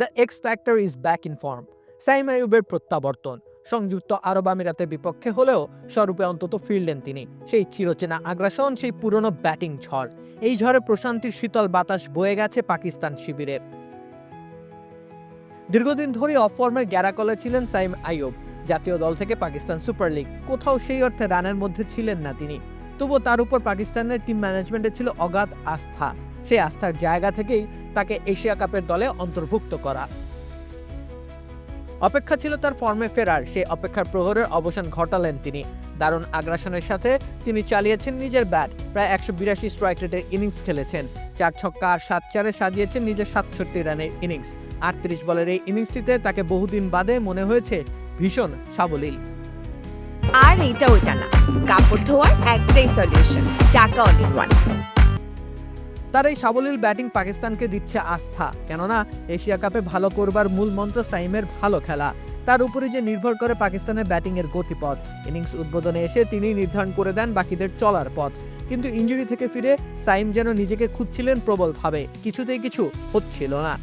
The X factor is back in form Saim আইয়ুবের প্রত্যাবর্তন সংযুক্ত আরব আমিরাতের বিপক্ষে হলেও স্বরূপে অন্তত ফিরলেন তিনি। সেই চিরচেনা আগ্রাসন, সেই পুরনো ব্যাটিং ঝড়। এই ঝড়ে প্রশান্তির শীতল বাতাস বয়ে গেছে পাকিস্তান শিবিরে। দীর্ঘদিন ধরে অফ ফর্মের গ্যারাকলে ছিলেন সাইম আইয়ুব। জাতীয় দল থেকে পাকিস্তান সুপার লিগ। কোথাও সেই অর্থে রানের মধ্যে ছিলেন না তিনি। তবুও তার উপর পাকিস্তানের টিম ম্যানেজমেন্টে ছিল অগাধ আস্থা। সেই আস্থার জায়গা থেকেই তাকে এশিয়া কাপের দলে অন্তর্ভুক্ত করা। অপেক্ষা ছিল তার ফর্মে ফেরার, সেই অপেক্ষার প্রহরের অবসান ঘটালেন তিনি। দারুণ আগ্রাসনের সাথে তিনি চালিয়েছেন নিজের ব্যাট, প্রায় একশো বিরাশি স্ট্রাইক রেটের ইনিংস খেলেছেন। চার ছক্কা আর সাত চারে সাজিয়েছেন নিজের সাতষট্টি রানের ইনিংস। আটত্রিশ বলের এই ইনিংসটিতে তাকে বহুদিন বাদে মনে হয়েছে ভীষণ সাবলীল। আর এটা ওইটা না। কাপড় ধোয়ার একটাই সলিউশন চাকা অল ওয়ান তার এই সাবলীল ব্যাটিং পাকিস্তানকে দিচ্ছে আস্থা। কেননা, এশিয়া কাপে ভালো করবার মূল মন্ত্র সাইমের ভালো খেলা। তার উপরে যে নির্ভর করে পাকিস্তানের ব্যাটিংয়ের গতিপথ। ইনিংস উদ্বোধনে এসে তিনি নির্ধারণ করে দেন বাকিদের চলার পথ। কিন্তু ইঞ্জুরি থেকে ফিরে সাইম যেন নিজেকে খুঁজছিলেন প্রবলভাবে। কিছুতেই কিছু হচ্ছিল না।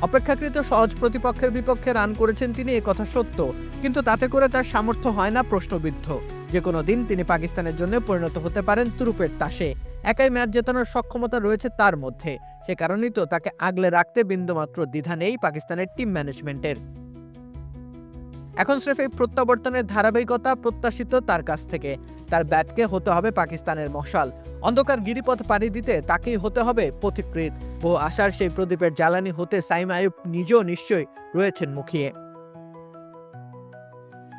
অপেক্ষাকৃত সহজ প্রতিপক্ষের বিপক্ষে রান করেছেন তিনি কথা সত্য। কিন্তু তাতে করে তার সামর্থ্য হয় না প্রশ্নবিদ্ধ। যে কোনো দিন তিনি পাকিস্তানের জন্য পরিণত হতে পারেন তুরুপের তাসে। একাই ম্যাচ জেতানোর সক্ষমতা রয়েছে তার মধ্যে। সে কারণেই তো তাকে আগলে রাখতে বিন্দুমাত্র দ্বিধা নেই পাকিস্তানের টিম ম্যানেজমেন্টের। এখন স্রেফ এই প্রত্যাবর্তনের ধারাবাহিকতা প্রত্যাশিত তার কাছ থেকে। তার ব্যাটকে হতে হবে পাকিস্তানের মশাল। অন্ধকার গিরিপথ পাড়ি দিতে তাকেই হতে হবে পথিকৃত বহু আশার সেই প্রদীপের জ্বালানি হতে সাইম আয়ুব নিজেও নিশ্চয়ই রয়েছেন মুখিয়ে।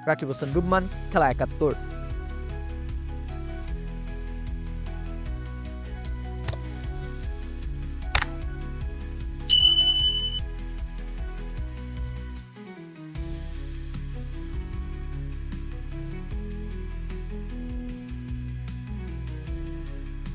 রাকিব হোসেন রুম্মান খেলা একাত্তর।